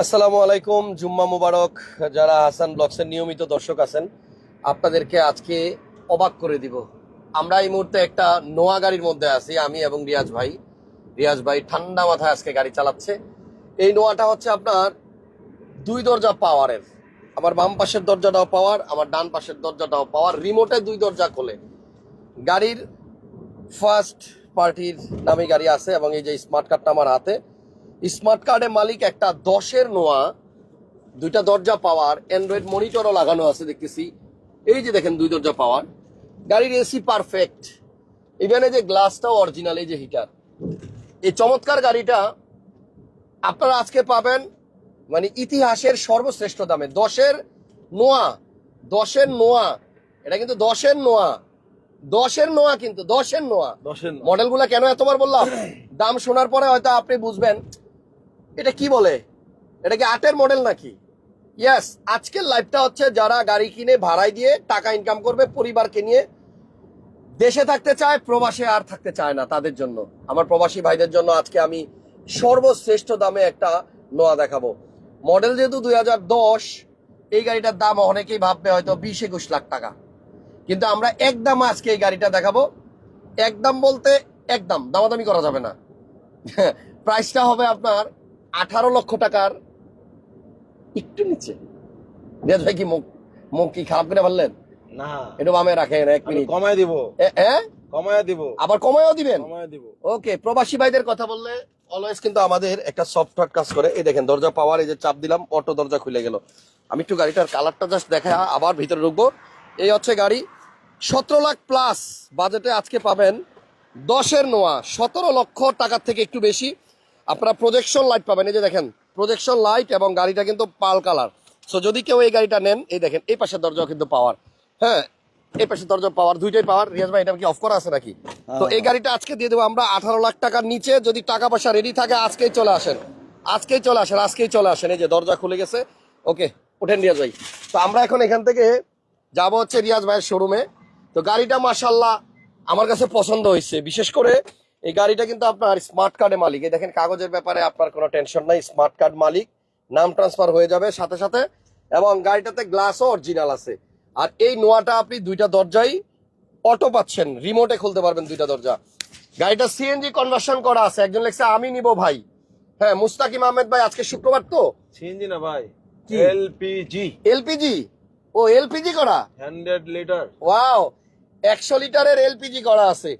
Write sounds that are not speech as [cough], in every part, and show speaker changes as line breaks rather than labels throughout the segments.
আসসালামু আলাইকুম, জুম্মা মুবারক। যারা হাসান ব্লগসের নিয়মিত দর্শক আছেন, আপনাদেরকে আজকে অবাক করে দিব। আমরা এই মুহূর্তে একটা নোয়া গাড়ির মধ্যে আছি, আমি এবং রিয়াজ ভাই। রিয়াজ ভাই ঠান্ডা মাথায় আজকে গাড়ি চালাচ্ছে। এই নোয়াটা হচ্ছে আপনার দুই দরজা পাওয়ারের। আমার বাম পাশের দরজাটাও পাওয়ার, আমার ডান পাশের দরজাটাও পাওয়ার। রিমোটে দুই দরজা খোলে। গাড়ির ফার্স্ট পার্টির নামে গাড়ি আছে এবং এই যে স্মার্ট কার্ডটা আমার হাতে স্মার্ট কার্ডের মালিক একটা দশের নোয়া দুইটা দরজা পাওয়ার অ্যান্ড্রয়েড মনিটরও লাগানো আছে দেখতেছি। এই যে দেখেন দুই দরজা পাওয়ার। গাড়ির এসি পারফেক্ট ইভেন এই যে গ্লাসটাও অরিজিনাল এই যে হিটার এই চমৎকার গাড়িটা আপনারা আজকে পাবেন মানে ইতিহাসের সর্বশ্রেষ্ঠ দামে। দশের নোয়া দশের নোয়া। এটা কিন্তু দশের নোয়া। দশের নোয়া কিন্তু দশের নোয়া।
দশের।
মডেলগুলো কেন এতবার বললাম? দাম শোনার পরে হয়তো আপনি বুঝবেন। এটা কি বলে? এটা কি আটের মডেল নাকি? ইয়াস আজকের লাইফটা হচ্ছে যারা গাড়ি কিনে, ভাড়ায় দিয়ে টাকা ইনকাম করবে, পরিবারকে নিয়ে। দেশে থাকতে চায়, প্রবাসে আর থাকতে চায় না তাদের জন্য। আমার প্রবাসী ভাইদের জন্য আজকে আমি সর্বশ্রেষ্ঠ দামে একটা নোয়া দেখাবো। মডেল যেহেতু দুই হাজার দশ, এই গাড়িটার দাম অনেকেই ভাববে হয়তো বিশ একুশ লাখ টাকা। কিন্তু আমরা একদম আজকে এই গাড়িটা দেখাবো। একদম বলতে একদম, দামাদামি করা যাবে না। [laughs] প্রাইসটা হবে আপনার আঠারো লক্ষ টাকার একটু নিচে। রিয়াজ ভাই কি মুখ মুখ কি খারাপ করে বললেন
না।
একটু বামে রাখেন এক মিনিট।
কমায় দিব।
হ্যাঁ
কমায় দিব।
আবার কমায়ও দিবেন?
কমায় দিব।
ওকে প্রবাসী ভাইদের কথা বললে অলওয়েজ কিন্তু আমাদের একটা সফটওয়্যার কাজ করে। এই দেখেন দরজা পাওয়ার এই যে চাপ দিলাম অটো দরজা খুলে গেল। আমি একটু গাড়িটার কালারটা জাস্ট দেখা আবার ভিতরে ঢুকবো। এই হচ্ছে গাড়ি। সতেরো লাখ প্লাস বাজেটে আজকে পাবেন দশের নোয়া। সতেরো লক্ষ টাকার থেকে একটু বেশি। আপনারা প্রজেকশন লাইট পাবেন। এই যে দেখেন প্রজেকশন লাইট এবং গাড়িটা কিন্তু পাল কালার। সো যদি কেউ এই গাড়িটা নেন এই দেখেন এই পাশের দরজাও কিন্তু পাওয়ার হ্যাঁ এই পাশের দরজা পাওয়ার দুইটাই পাওয়ার রিয়াজ ভাই এটা কি অফ করা আছে নাকি? তো এই গাড়িটা আজকে দিয়ে দেবো আমরা আঠারো লাখ টাকার নিচে। যদি টাকা পয়সা রেডি থাকে আজকেই চলে আসেন। আজকেই চলে আসেন আজকেই চলে আসেন। এই যে দরজা খুলে গেছে। ওকে ওঠেন রিয়াজ ভাই। তো আমরা এখন এখান থেকে যাব হচ্ছে রিয়াজ ভাইয়ের শোরুমে তো গাড়িটা মাসাল্লাহ আমার কাছে পছন্দ হয়েছে। বিশেষ করে এই গাড়িটা কিন্তু আপনার স্মার্ট কার্ডের মালিক। এই দেখেন কাগজের ব্যাপারে আপনার কোনো টেনশন নাই স্মার্ট কার্ড মালিক। নাম ট্রান্সফার হয়ে যাবে সাথে সাথে। এবং গাড়িটাতে গ্লাসও অরিজিনাল আছে। আর এই নোয়াটা আপনি দুইটা দরজাই অটো পাচ্ছেন। রিমোটে খুলতে পারবেন দুইটা দরজা। গাড়িটা সিএনজি কনভার্সন করা আছে। একজন লেখছে আমি নিব ভাই। হ্যাঁ মুস্তাকিম আহমেদ ভাই আজকে শুক্রবার তো?
সিএনজি না ভাই? এলপিজি
এলপিজি ও এলপিজি করা?
হান্ড্রেড লিটার
ওয়াও একশো লিটারের এলপিজি করা আছে।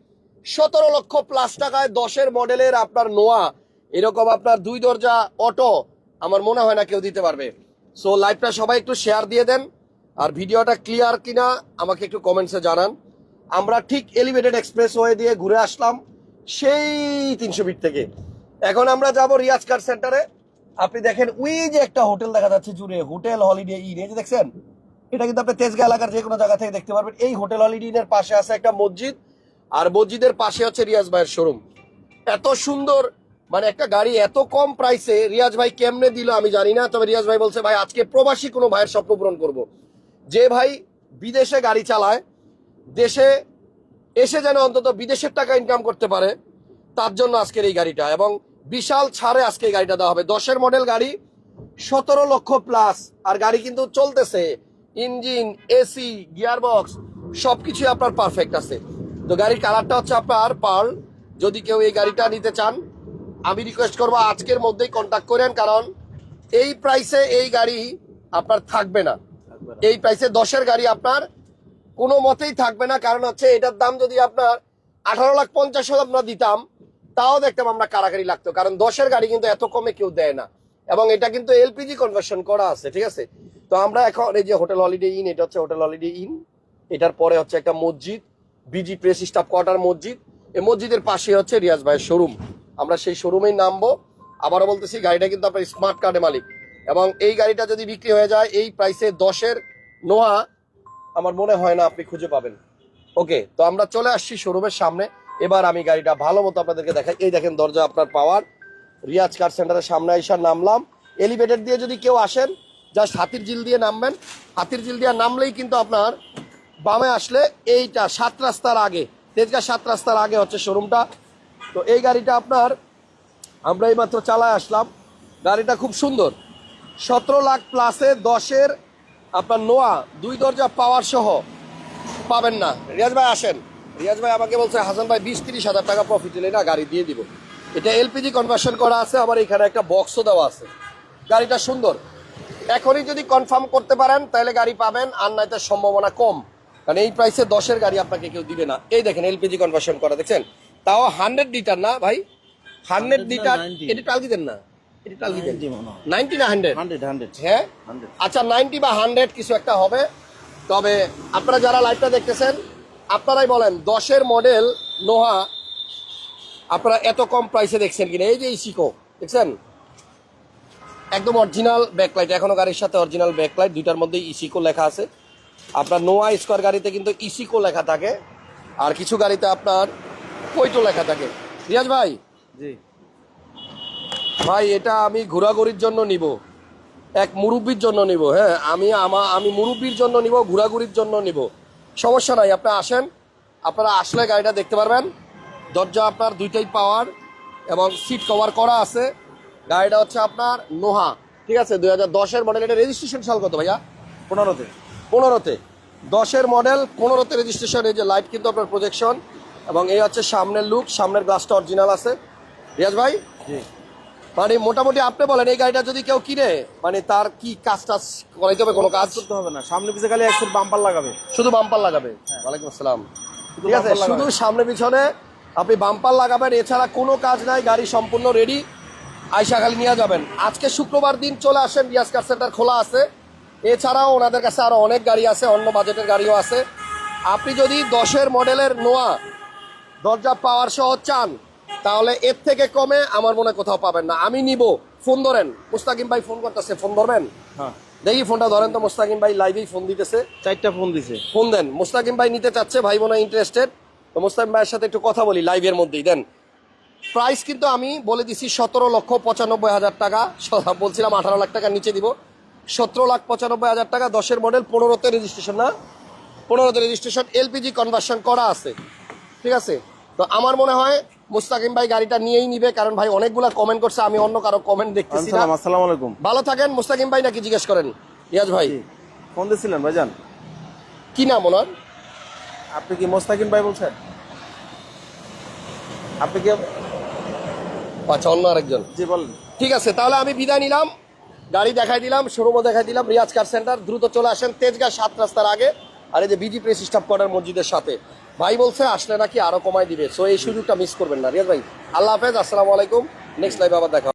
সতেরো লক্ষ প্লাস টাকায় দশের মডেলের আপনার নোয়া, এরকম আপনার দুই দরজা অটো আমার মনে হয় না কেউ দিতে পারবে। সো লাইভটা সবাই একটু শেয়ার দিয়ে দেন, আর ভিডিওটা ক্লিয়ার কিনা আমাকে একটু কমেন্টসে জানান। আমরা ঠিক এলিভেটেড এক্সপ্রেস ওয়ে দিয়ে ঘুরে আসলাম, সেই তিনশো ফিট থেকে। এখন আমরা যাব রিয়াজ কার সেন্টারে আপনি দেখেন, ওই যে একটা হোটেল দেখা যাচ্ছে জুড়ে হোটেল হলিডে ইন এই যে দেখছেন? এটা কিন্তু আপনি তেজগাঁ এলাকার যে কোনো জায়গা থেকে দেখতে পারবেন। এই হোটেল হলিডে ইনের পাশে আছে একটা মসজিদ। আর মসজিদের পাশে হচ্ছে রিয়াজ ভাইয়ের শোরুম। এত সুন্দর মানে একটা গাড়ি এত কম প্রাইসে রিয়াজ ভাই কেমনে দিল আমি জানি না, তবে রিয়াজ ভাই বলছে, ভাই, আজকে প্রবাসী কোনো ভাইয়ের স্বপ্ন পূরণ করব। যে ভাই বিদেশে গাড়ি চালায়, দেশে এসে যেন অন্তত বিদেশের টাকা ইনকাম করতে পারে, তার জন্য আজকের এই গাড়িটা এবং বিশাল ছাড়ে আজকে এই গাড়িটা দেওয়া হবে। দশের মডেল গাড়ি, সতেরো লক্ষ প্লাস আর গাড়ি কিন্তু চলতেছে ইঞ্জিন এসি গিয়ারবক্স সবকিছুই আপনার পারফেক্ট আছে। তো গাড়ির কালারটা হচ্ছে আপনার পার্ল। যদি কেউ এই গাড়িটা নিতে চান আমি রিকোয়েস্ট করব আজকের মধ্যেই কন্ট্যাক্ট করেন কারণ এই প্রাইসে এই গাড়ি আপনার থাকবে না। এই প্রাইসে দশের গাড়ি আপনার কোনো মতেই থাকবে না কারণ হচ্ছে এটার দাম যদি আপনার আঠারো লাখ পঞ্চাশ হাজার আমরা দিতাম তাও দেখতাম আমরা কারাকারি লাগতো কারণ দশের গাড়ি কিন্তু এত কমে কেউ দেয় না। এবং এটা কিন্তু এলপিজি কনভার্সন করা আছে ঠিক আছে? তো আমরা এখন এই যে হোটেল হলিডে ইন এটা হচ্ছে হোটেল হলিডে ইন এটার পরে হচ্ছে একটা মসজিদ বিজি প্রেস স্টাফ কোয়ার্টার মসজিদ এই মসজিদের পাশে হচ্ছে রিয়াজ ভাইয়ের শোরুম আমরা সেই শোরুমেই নামবো। আবারও বলতেছি, গাড়িটা কিন্তু আপনার স্মার্ট কার্ডের মালিক। এবং এই গাড়িটা যদি বিক্রি হয়ে যায়, এই প্রাইসে দশের নোয়া আমার মনে হয় না আপনি খুঁজে পাবেন। ওকে তো আমরা চলে আসছি শোরুমের সামনে। এবার আমি গাড়িটা ভালো মতো আপনাদেরকে দেখাই। এই দেখেন দরজা আপনার পাওয়ার। রিয়াজ কার সেন্টারের সামনে আইসার নামলাম। এলিভেটেড দিয়ে যদি কেউ আসেন জাস্ট হাতির জিল দিয়ে নামবেন। হাতির জিল দিয়ে নামলেই কিন্তু আপনার বামে আসলে এইটা, সাত রাস্তার আগে, তেজগাঁ সাত রাস্তার আগে হচ্ছে শোরুমটা। তো এই গাড়িটা আপনার, আমরা এই মাত্র চালায় আসলাম। গাড়িটা খুব সুন্দর। সতেরো লাখ প্লাসে দশের আপনার নোয়া, দুই দরজা পাওয়ার সহ পাবেন না। রিয়াজ ভাই আসেন। রিয়াজ ভাই আমাকে বলছে, হাসান ভাই বিশ তিরিশ হাজার টাকা প্রফিট হলে না গাড়ি দিয়ে দিব। এটা এলপিজি কনভার্সন করা আছে, আবার এখানে একটা বক্সও দেওয়া আছে। গাড়িটা সুন্দর। এখনই যদি কনফার্ম করতে পারেন, তাহলে গাড়ি পাবেন, আর নাইতে সম্ভাবনা কম। কারণ এই প্রাইসে দশের গাড়ি আপনাকে কেউ দিবে না। এই দেখেন এলপিজি কনভার্সন করা দেখছেন? তাও হান্ড্রেড লিটার না ভাই? হান্ড্রেড লিটার
90
এটা টাল দিতেন না? এটা টাল দিতেন
90।
নাইনটি না হান্ড্রেড
হান্ড্রেড হান্ড্রেড
হ্যাঁ? আচ্ছা নাইনটি বা হান্ড্রেড কিছু একটা হবে। তবে আপনারা যারা লাইভটা দেখতেছেন আপনারাই বলেন দশের মডেল নোহা আপনারা এত কম প্রাইসে দেখছেন কিনা? এই যে ইসিকো দেখছেন? একদম অরিজিনাল ব্যাকলাইট এখনও গাড়ির সাথে অরিজিনাল ব্যাকলাইট দুইটার মধ্যে ইসিকো লেখা আছে। আপনার নোয়া স্কোয়ার গাড়িতে কিন্তু ইসিকো লেখা থাকে। আর কিছু গাড়িতে আপনার পৈটো লেখা থাকে। রিয়াজ ভাই?
জি।
ভাই এটা আমি ঘোরাঘুরির জন্য নিব। এক মুরব্বির জন্য নিব হ্যাঁ? আমি আমা আমি মুরব্বির জন্য নিব ঘোরাঘুরির জন্য নিব। সমস্যা নাই আপনি আসেন। আপনারা আসলে গাড়িটা দেখতে পারবেন। দরজা আপনার দুইটাই পাওয়ার এবং সিট কভার করা আছে। গাড়িটা হচ্ছে আপনার নোহা। ঠিক আছে দুই হাজার দশের মডেল এটা রেজিস্ট্রেশন সাল কত ভাইয়া?
পনেরোতে
পনেরোতে। দশের মডেল পনেরোতে রেজিস্ট্রেশন এই যে লাইট কিন্তু আপনার প্রজেকশন এবং এই হচ্ছে সামনের লুক সামনের গ্লাসটা অরিজিনাল আছে। রিয়াজ ভাই? মানে মোটামুটি আপনি বলেন এই গাড়িটা যদি কেউ কিনে মানে তার কি কাজ টাজ করাইতে হবে কোনো কাজ?
করতে হবে না। সামনে পিছে খালি একশো বাম্পার লাগাবে।
শুধু বাম্পার লাগাবে? ওয়ালাইকুম আসসালাম। ঠিক আছে শুধু সামনে পিছনে আপনি বাম্পার লাগাবেন এছাড়া কোনো কাজ নাই গাড়ি সম্পূর্ণ রেডি আইসা খালি নিয়ে যাবেন। আজকে শুক্রবার দিন চলে আসেন রিয়াজ কার সেন্টার খোলা আছে। এছাড়াও ওনাদের কাছে আরও অনেক গাড়ি আছে অন্য বাজেটের গাড়িও আছে। আপনি যদি দশের মডেলের নোয়া দরজা পাওয়ার সহ চান তাহলে এর থেকে কমে আমার মনে হয় কোথাও পাবেন না। আমি নিব। ফোন ধরেন। মুস্তাকিম ভাই ফোন করতেছে। ফোন ধরবেন?
হ্যাঁ।
দেখি ফোনটা ধরেন তো। মুস্তাকিম ভাই লাইভেই ফোন দিতেছে।
চারটা ফোন দিছে।
ফোন দেন। মুস্তাকিম ভাই নিতে চাচ্ছে ভাই বোনা ইন্টারেস্টেড তো মুস্তাকিম ভাইয়ের সাথে একটু কথা বলি লাইভের মধ্যেই। দেন। প্রাইস কিন্তু আমি বলে দিছি সতেরো লক্ষ পঁচানব্বই হাজার টাকা। বলছিলাম আঠারো লাখ টাকার নিচে দিব। সতেরো লাখ পঁচানব্বই হাজার টাকা দশের মডেল পনেরোতে রেজিস্ট্রেশন না? পনেরোতে রেজিস্ট্রেশন এলপিজি কনভার্সন করা আছে। ঠিক আছে? তো আমার মনে হয় মুস্তাকিম ভাই গাড়িটা নিয়েই নিবে কারণ ভাই অনেকগুলা কমেন্ট করছে আমি অন্য কারও কমেন্ট দেখতেছি না।
আসসালাম আলাইকুম।
ভালো থাকেন মুস্তাকিম ভাই নাকি জিজ্ঞেস করেন? ইয়াজ ভাই।
ফোন দিছিলেন ভাইজান।
কি নাম ওনার?
আপনি কি মোস্তাকিম ভাই বলছেন? আপনি কি
আচ্ছা অন্য আরেকজন।
জি বলেন।
ঠিক আছে তাহলে আমি বিদায় নিলাম। গাড়ি দেখাই দিলাম শোরুমও দেখাই দিলাম, রিয়াজ কার সেন্টার দ্রুত চলে আসেন তেজগাঁ সাত রাস্তার আগে। আর এই যে বিজি প্রেস স্টাফ কর্নার মসজিদের সাথে। ভাই বলছে, আসলে নাকি আরও কমায় দিবে। সো এই সুযোগটা মিস করবেন না। রিয়াজ ভাই, আল্লাহ হাফেজ, আসসালামু আলাইকুম। নেক্সট লাইভ আবার দেখা।